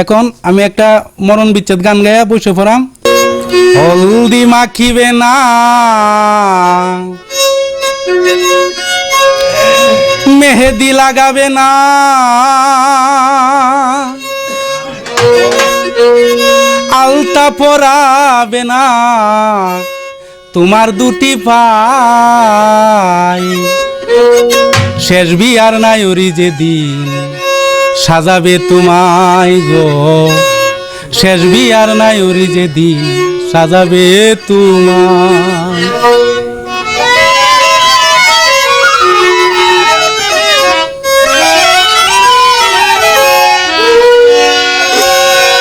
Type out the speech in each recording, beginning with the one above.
এখন আমি একটা মরণ বিচ্ছেদ গান গাইয়া বসে পড়াম। হলদি মাখিবে না। মেহেদি লাগাবে না। আলতা পরাবে না। তোমার দুটি পাই শেষ বিয়ার নাই ওরি যেদিন সাজাবে তোমায় গো। শেষ বিয়ার নাই ওরি যেদিন, সাজাবে তোমায়।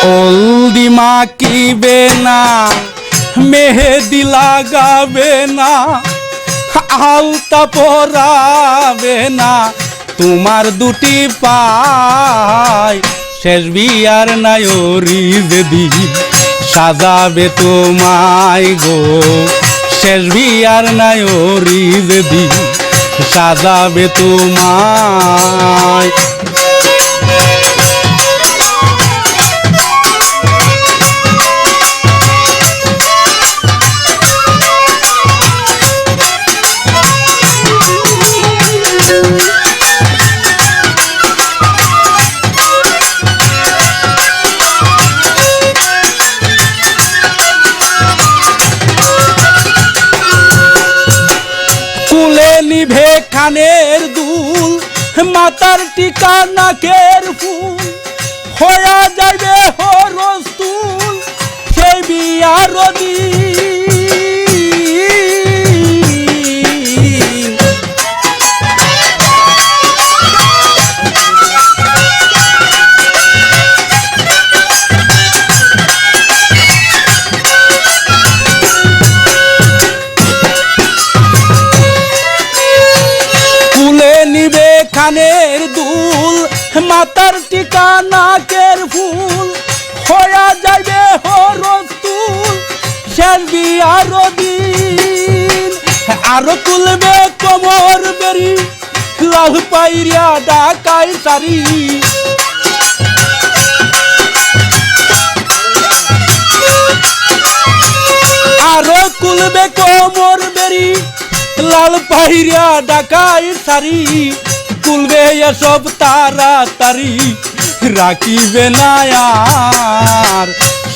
হলদি মাখিবে না, মেহেদি লাগাবে না, আলতা পরাবে না। তোমার দুটি পায় শেষ বিয়ার নায়রি যেদিন সাজাবে তোমায় গো। শেষ বিয়ার নায়রি যেদিন সাজাবে তোমায়। নিভে কানের দুল মাতার টিকা নাকের ফুল। হয়া যাবে হরস্তুল সেই বিয়ার দিন। মাতার টিকা নাকের ফুল? হয়া যাইবে হরস তুল শেষ বিয়ার দিন। আরও তুলবে কোমর বেরি লাল পাইরিয়া ডাকাই সারি। আরও কুলবে কোমর বেরি, লাল পাহিরিয়া ডাকাই সারি। কুলবে এসব তাড়াতাড়ি রাখিবে না আর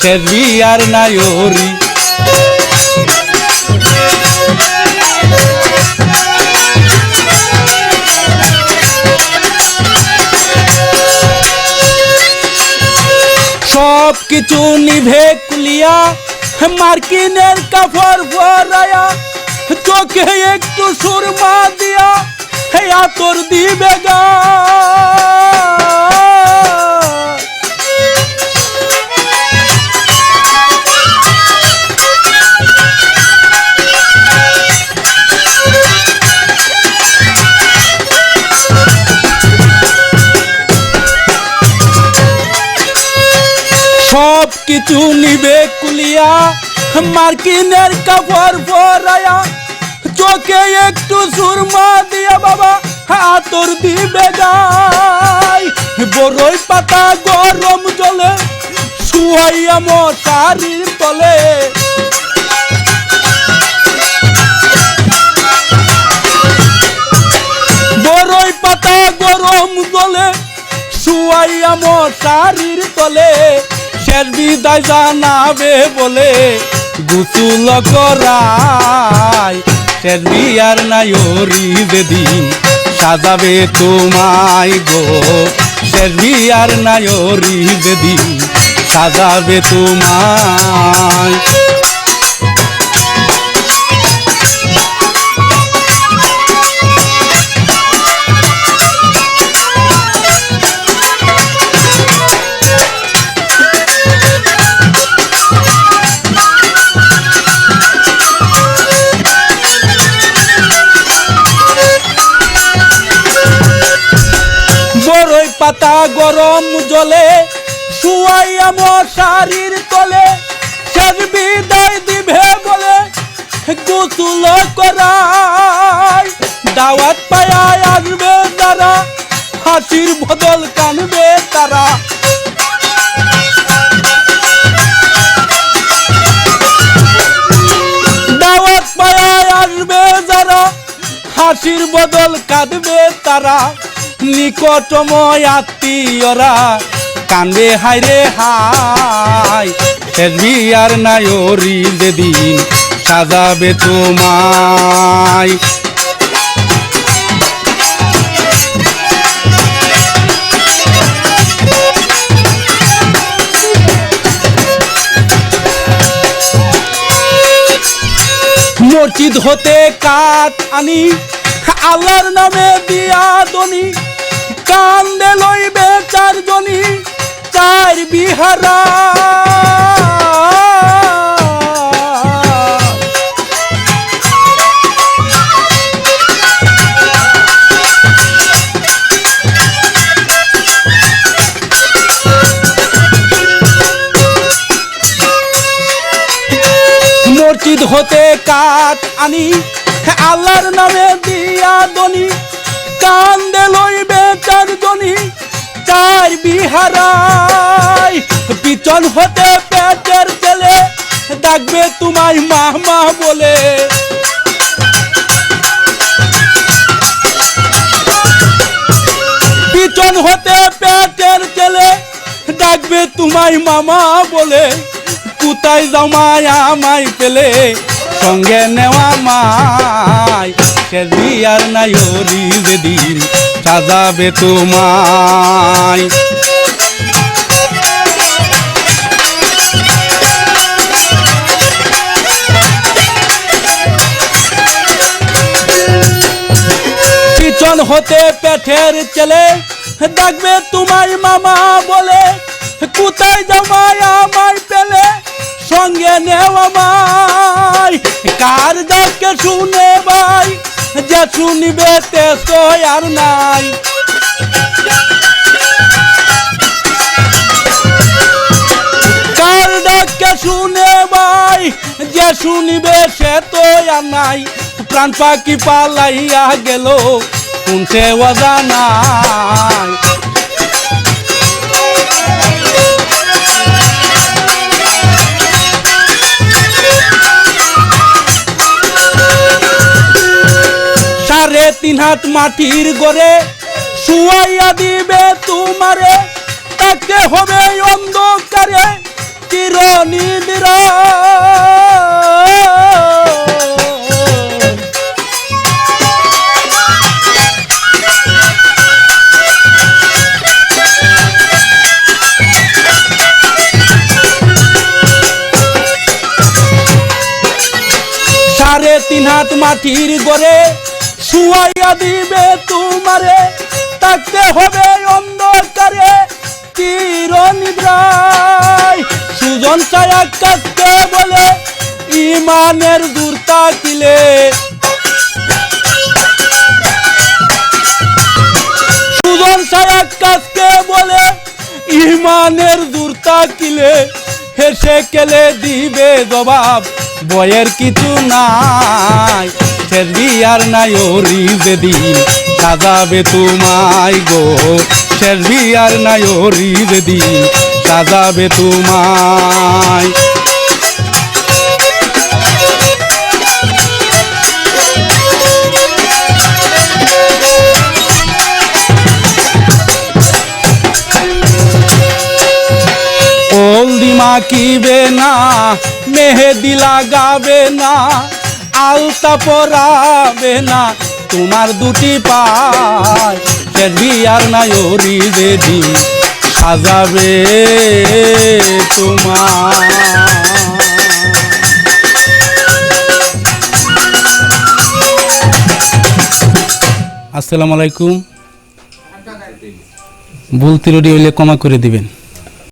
শেরবি আর নায়রি সব কিছু নিভে কুলিয়া মার্কিনের কাপড় ভরায়া, চোখে একটু সুরমা দিয়া হে আতর দিবে গা। সব কিছু নিবে কুলিয়া মার্কিনের কাপড় পরায়া চোখে একটু সুরমা দিয়া বাবা হাতর দিবে গাই বড়ই পাতা গরম জলে শুয়াইয়া মশারির তলে। বড়ই পাতা গরম জলে শুয়াইয়া মশারির তলে। শেষ বিদায় জানাবে বলে গুসুল করাই। শেষ বিয়ার নায়রি যেদিন সাজাবে তোমায় গো। শেষ বিয়ার নায়রি যেদিন সাজাবে তোমায়। মাথা গরম জলে শুয়াই আমার মশারির তলে, শেষ বিদায় দিবে বলে গোসল করাই। দাওয়াত পায়ায় আসবে তারা, হাসির বদল কানবে তারা। হাসির বদল কাঁদবে তারা। নিকটময় আত্মীয়রা কান্দে হাইরে হাই শেষ বিয়ার নায়রি যেদিন সাজাবে তোমায়। মসজিদ হতে কাঠ আনি, আল্লাহর নামে দিয়া দনি কান্দে লইবে চারজনী চার বিহারা। মসজিদ হতে কাঠ আনি আল্লাহর নামে দিয়া দনি চার বিহারাই পিছন হতে পেটের ছেলে ডাকবে তোমায় মা মা বলে। পিছন হতে পেটের ছেলে ডাকবে তোমায় মামা বলে। কোথায় জমায় আমায় পেলে, সঙ্গে নেওয়া মাই সে আর নাই হরি যেদিন। সাজাবে তোমায়। পিছন হতে পেটের ছেলে, ডাকবে তোমার মামা বলে, কোথায় জমায় আমায় পেলে? সঙ্গে নেওয়া মাই কার ডাকে শুনে ভাই যে শুনিবে তে আর নাই। কার ডাকে শুনে ভাই, যে শুনিবে সে তো আর নাই। প্রাণ পাখি পালাইয়া গেল, শুনছে অজানাই সাড়ে তিন হাত মাটির গড়ে, শুয়াইয়া দিবে তোমারে, তাকে হবে অন্ধকারে চির নিদ্রা সাড়ে তিন হাত মাটির গড়ে শুয়াইয়া দিবে তোমারে থাকতে হবে অন্ধকারে চির নিদ্রায় সুজন ছায়া কাজকে বলে, ইমানের দূর তাকিলে সুজন ছায়া কাজকে বলে, ইমানের দূর তাকিলে হেসে কেলে দিবে জবাব বয়ের কিছু নাই। শেরবি আর নাই ওরি যেদিন সাজাবে তোমায় গো শেরবি আর নাই ওরি যেদিন সাজাবে তোমায়। মাখিবে না, মেহেদি লাগাবে না আলতা পরাবে না তোমার দুটি পায় নাই ওরি যেদি সাজাবে তোমার। আসসালামু আলাইকুম। ভুল ত্রুটি হইলে ক্ষমা করে দিবেন।